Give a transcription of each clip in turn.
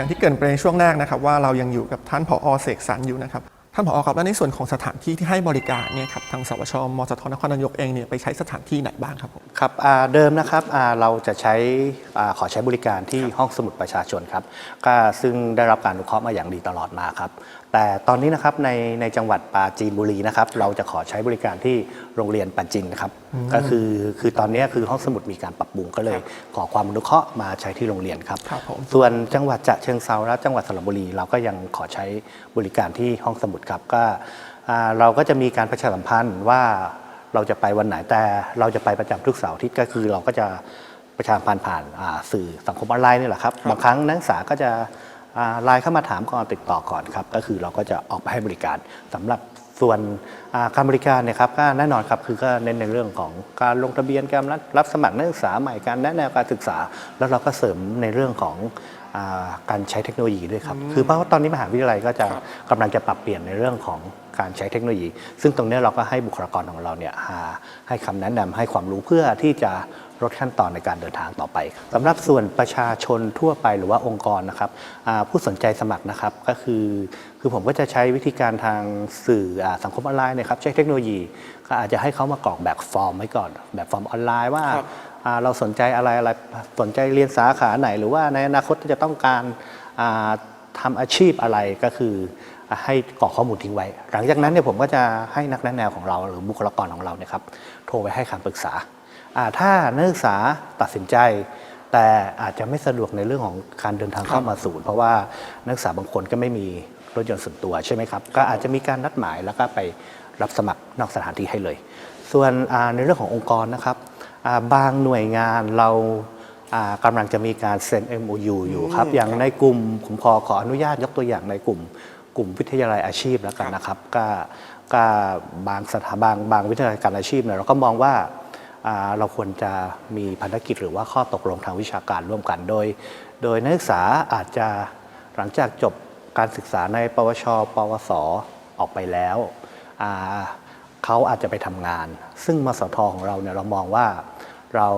อย่างที่เกรินไปในช่วงแรกนะครับว่าเรายังอยู่กับท่านผอเสกสรรอยู่นะครับท่านผอครับและในส่วนของสถานที่ที่ให้บริการเนี่ยครับทางสวชมสทนครนายกเองเนี่ยไปใช้สถานที่ไหนบ้างครับผมครับอ่าเดิมนะครับอ่าเราจะใช้อ่าขอใช้บริการที่ห้องสมุดประชาชนครับก็ซึ่งได้รับการอนุเคราะห์มาอย่างดีตลอดมาครับ แต่ตอนนี้นะครับในในจังหวัดปราจีนบุรีนะครับเราจะขอใช้บริการที่โรงเรียนปัจจินครับก็คือคือตอนนี้คือห้องสมุดมีการปรับปรุงก็เลย ขอความอนุเคราะห์มาใช้ที่โรงเรียนครับครับผมส่วนจังหวัดจะเชิงเซาและจังหวัดสระบุรี เราก็ยังขอใช้บริการที่ห้องสมุดครับก็อ่าเราก็จะมีการประชาสัมพันธ์ว่าเราจะไปวันไหนแต่เราจะไปประจำทุกเสาร์อาทิตย์ก็คือเราก็จะประชาสัมพันธ์ผ่านอ่าสื่อสังคมออนไลน์นี่แหละครับบางครั้งนักศึกษาก็จะอ่า ไลน์เข้ามาถามก่อนติดต่อก่อนครับก็คือเราก็จะออกไปให้บริการสำหรับส่วนการบริการเนี่ยครับก็แน่นอนครับคือก็เน้นในเรื่องของการลงทะเบียนการรับสมัครนักศึกษาใหม่การแนะแนวการศึกษา แล้วเราก็เสริมในเรื่องของ การใช้เทคโนโลยีด้วยครับ คือเพราะว่าตอนนี้มหาวิทยาลัยก็จะกำลังจะปรับเปลี่ยนในเรื่องของการใช้เทคโนโลยี ซึ่งตรงเนี้ยเราก็ให้บุคลากรของเราเนี่ยหาให้คำแนะนำให้ความรู้เพื่อที่จะลดขั้นตอนในการเดินทางต่อไปสำหรับส่วนประชาชนทั่วไปหรือว่าองค์กรนะครับอ่าผู้สนใจสมัครนะครับก็คือคือผมก็จะใช้วิธีการทางสื่ออาสังคมออนไลน์เนะครับใช้เทคโนโลยี ก็อาจจะให้เขามากรอกแบบฟอร์มไว้ก่อน แบบฟอร์มออนไลน์ว่าครับอ่า เราสนใจอะไรอะไรสนใจเรียนสาขาไหน หรือว่าในอนาคตจะต้องการอ่าทำอาชีพอะไรก็คืออ่าให้กรอกข้อมูลทิ้งไว้ หลังจากนั้นเนี่ยผมก็จะให้นักแนะแนวของเรา หรือบุคลากรของเราเนี่ยครับโทรไปให้คำปรึกษาอ่าถ้านักศึกษาตัดสินใจ แต่อาจจะไม่สะดวกในเรื่องของการเดินทางเข้ามาศูนย์ เพราะว่านักศึกษาบางคนก็ไม่มีรถยนต์ส่วนตัวใช่ไหมครับก็อาจจะมีการนัดหมายแล้วก็ไปรับสมัครนอกสถานที่ให้เลย ส่วนอ่าในเรื่องขององค์กรนะครับอ่า บางหน่วยงานเราอ่ากำลังจะมีการเซ็น MOU อยู่ครับ อย่างในกลุ่มผมขอขออนุญาตยกตัวอย่างในกลุ่ม กลุ่มวิทยาลัยอาชีพแล้วกันนะครับ ก็ก็บางสถาบันบางวิทยาลัยการอาชีพเนี่ยเราก็มองว่าอ่าเราควรจะมีพันธกิจหรือว่าข้อตกลงทางวิชาการร่วมกันโดย โดยนักศึกษาอาจจะหลังจากจบการศึกษาในปวช ปวสออกไปแล้วอ่า เขาอาจจะไปทำงาน ซึ่งมสทของเราเนี่ยเรามองว่าเรา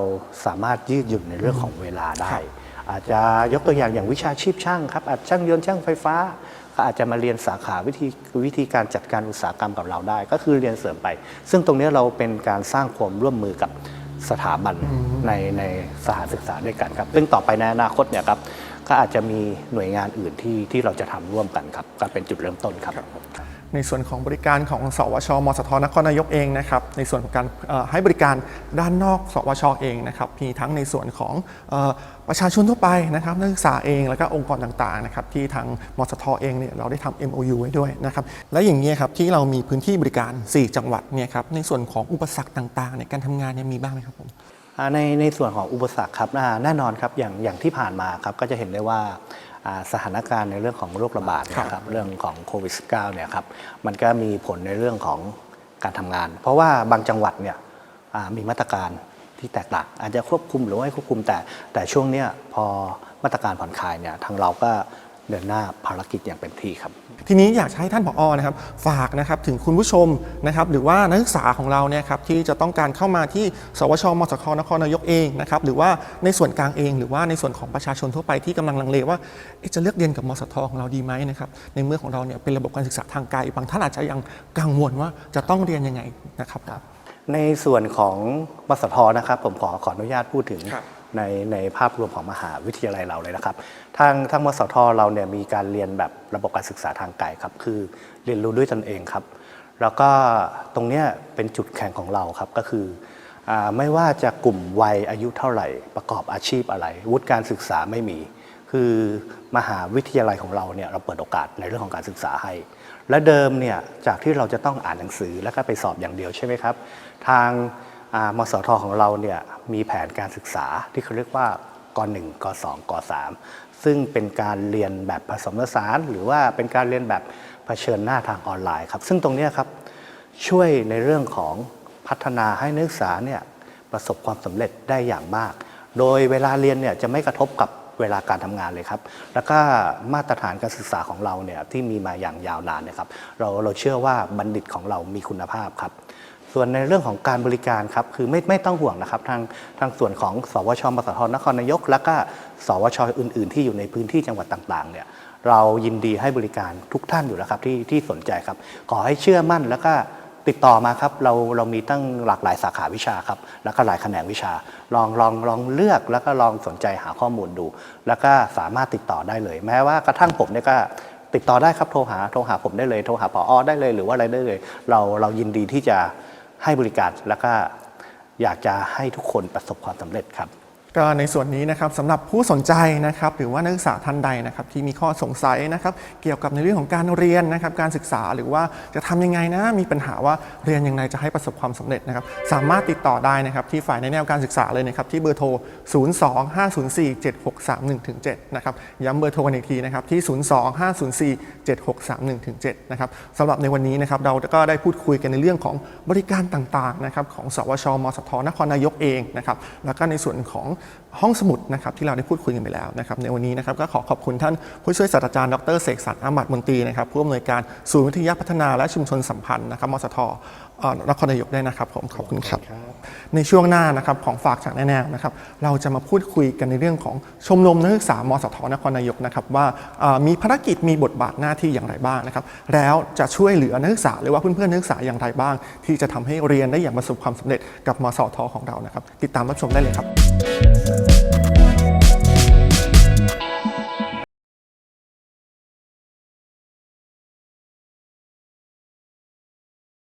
สามารถยืดหยุ่นในเรื่องของเวลาได้ อาจจะยกตัวอย่างอย่างวิชาชีพช่างครับอาจช่างยนต์ช่างไฟฟ้าก็อาจจะมาเรียนสาขาวิธีวิธีการจัดการอุตสาหกรรมกับเราได้ ก็คือเรียนเสริมไป ซึ่งตรงนี้เราเป็นการสร้างความร่วมมือกับสถาบันในในสถานศึกษาด้วยกันครับ ซึ่งต่อไปในอนาคตเนี่ยครับก็อาจจะมีหน่วยงานอื่นที่ที่เราจะทำร่วมกันครับก็เป็นจุดเริ่มต้นครับ ในส่วนของบริการของสวชมสทนครนายกเองนะครับในส่วนของการให้บริการด้านนอกสวชเองนะครับมีทั้งในส่วนของอประชาชนทั่วไปนะครับนักศึกษาเองแล้วก็องค์กรต่างๆนะครับที่ทางมสทเองเนี่ยเราได้ทำ MOU ไว้ด้วยนะครับและอย่างนี้ยครับที่เรามีพื้นที่บริการ 4 จังหวัดเนี่ยครับในส่วนของอุปสรรคต่างๆในการทำงานเนี่ยมีบ้างไหมครับผมในในส่วนของอุปสรรคครับแน่นอนครับอย่างอย่างที่ผ่านมาครับก็จะเห็นได้ว่า สถานการณ์ในเรื่องของโรคระบาดเนยครับเรื่องของโควิด -19 เนี่ยครับมันก็มีผลในเรื่องของการทำงาน เพราะว่าบางจังหวัดเนี่ยอ่ามีมาตรการที่แตกต่างอาจจะควบคุมหรือไม่ควบคุมแต่ แต่ช่วงเนี้ยพอมาตรการผ่อนคลายเนี่ยทางเราก็เดินหน้าภารกิจอย่างเต็มที่ครับ ทีนี้อยากจะให้ท่านผอนะครับฝากนะครับถึงคุณผู้ชมนะครับหรือว่านักศึกษาของเราเนี่ยครับที่จะต้องการเข้ามาที่สวชมสคนครนายกเองนะครับหรือว่าในส่วนกลางเอง หรือว่าในส่วนของประชาชนทั่วไปที่กำลังลังเลว่าเอ๊ะจะเลือกเรียนกับมสทของเราดีไหมนะครับในเมื่อของเราเนี่ยเป็นระบบการศึกษาทางไกลบางท่านอาจจะยังกังวลว่าจะต้องเรียนยังไงนะครับในส่วนของมสทนะครับผมขอขออนุญาตพูดถึงครับ ในในภาพรวมของมหาวิทยาลัยเราเลยนะครับ ทางทางมสทเราเนี่ยมีการเรียนแบบระบบการศึกษาทางไกลครับ คือเรียนรู้ด้วยตนเองครับ แล้วก็ตรงเนี้ยเป็นจุดแข็งของเราครับก็คืออไม่ว่าจะกลุ่มวัยอายุเท่าไหร่ ประกอบอาชีพอะไร วุฒิการศึกษาไม่มี คือมหาวิทยาลัยของเราเนี่ยเราเปิดโอกาสในเรื่องของการศึกษาให้ และเดิมเนี่ยจากที่เราจะต้องอ่านหนังสือแล้วก็ไปสอบอย่างเดียวใช่ไหมครับ ทาง มสทของเราเนี่ยมีแผนการศึกษาที่เขาเรียกว่าก1ก2ก3ซึ่งเป็นการเรียนแบบผสมผสานหรือว่าเป็นการเรียนแบบเผชิญหน้าทางออนไลน์ครับซึ่งตรงนี้ครับช่วยในเรื่องของพัฒนาให้นักศึกษาเนี่ยประสบความสำเร็จได้อย่างมาก โดยเวลาเรียนเนี่ยจะไม่กระทบกับเวลาการทำงานเลยครับ แล้วก็มาตรฐานการศึกษาของเราเนี่ยที่มีมาอย่างยาวนานนะครับ เราเราเชื่อว่าบัณฑิตของเรามีคุณภาพครับ ส่วนในเรื่องของการบริการครับคือไม่ไม่ต้องห่วงนะครับ ทางทางส่วนของสวชมสทนครนายก และก็สวชอื่น ๆ ที่อยู่ในพื้นที่จังหวัดต่างๆเนี่ยเรายินดีให้บริการทุกท่านอยู่แล้วครับที่ที่สนใจครับ ขอให้เชื่อมั่นแล้วก็ติดต่อมาครับเราเรามีตั้งหลากหลายสาขาวิชาครับ แล้วก็หลายแขนงวิชา ลองลองลองเลือกแล้วก็ลองสนใจหาข้อมูลดู แล้วก็สามารถติดต่อได้เลย แม้ว่ากระทั่งผมเนี่ยก็ติดต่อได้ครับโทรหาโทรหาผมได้เลยโทรหาปออได้เลย หรือว่าอะไรได้เลย เราเรายินดีที่จะ ให้บริการแล้วก็อยากจะให้ทุกคนประสบความสำเร็จครับ ก็ในส่วนนี้นะครับสำหรับผู้สนใจนะครับหรือว่านักศึกษาท่านใดนะครับที่มีข้อสงสัยนะครับเกี่ยวกับในเรื่องของการเรียนนะครับการศึกษาหรือว่าจะทำยังไงนะมีปัญหาว่าเรียนยังไงจะให้ประสบความสำเร็จนะครับสามารถติดต่อได้นะครับที่ฝ่ายในแนวการศึกษาเลยนะครับที่เบอร์โทร 025047631-7 นะครับย้ำเบอร์โทรกันอีกทีนะครับที่ 025047631-7 นะครับสำหรับในวันนี้นะครับเราก็ได้พูดคุยกันในเรื่องของบริการต่างๆนะครับของสวชมสทนครนายกเองนะครับแล้วก็ในส่วนของห้องสมุดนะครับที่เราได้พูดคุยกันไปแล้วนะครับในวันนี้นะครับก็ขอขอบคุณท่านผู้ช่วยศาสตราจารย์ดรเสกสรรอามัดมนตรีนะครับผู้อำนวยการศูนย์วิทยาพัฒนาและชุมชนสัมพันธ์นะครับมสทเอ่อนครนายกได้วยนะครับผมขอบคุณครับ ในช่วงหน้านะครับของฝากจากแน่ๆนะครับเราจะมาพูดคุยกันในเรื่องของชมรมนักศึกษามสทนครนายกนะครับว่าเอ่อมีภารกิจมีบทบาทหน้าที่อย่างไรบ้างนะครับแล้วจะช่วยเหลือนักศึกษาหรือว่าเพื่อนๆนักศึกษาอย่างไรบ้าง ที่จะทำให้เรียนได้อย่างประสบความสำเร็จกับมสทของเรานะครับติดตามรับชมได้เลยครับ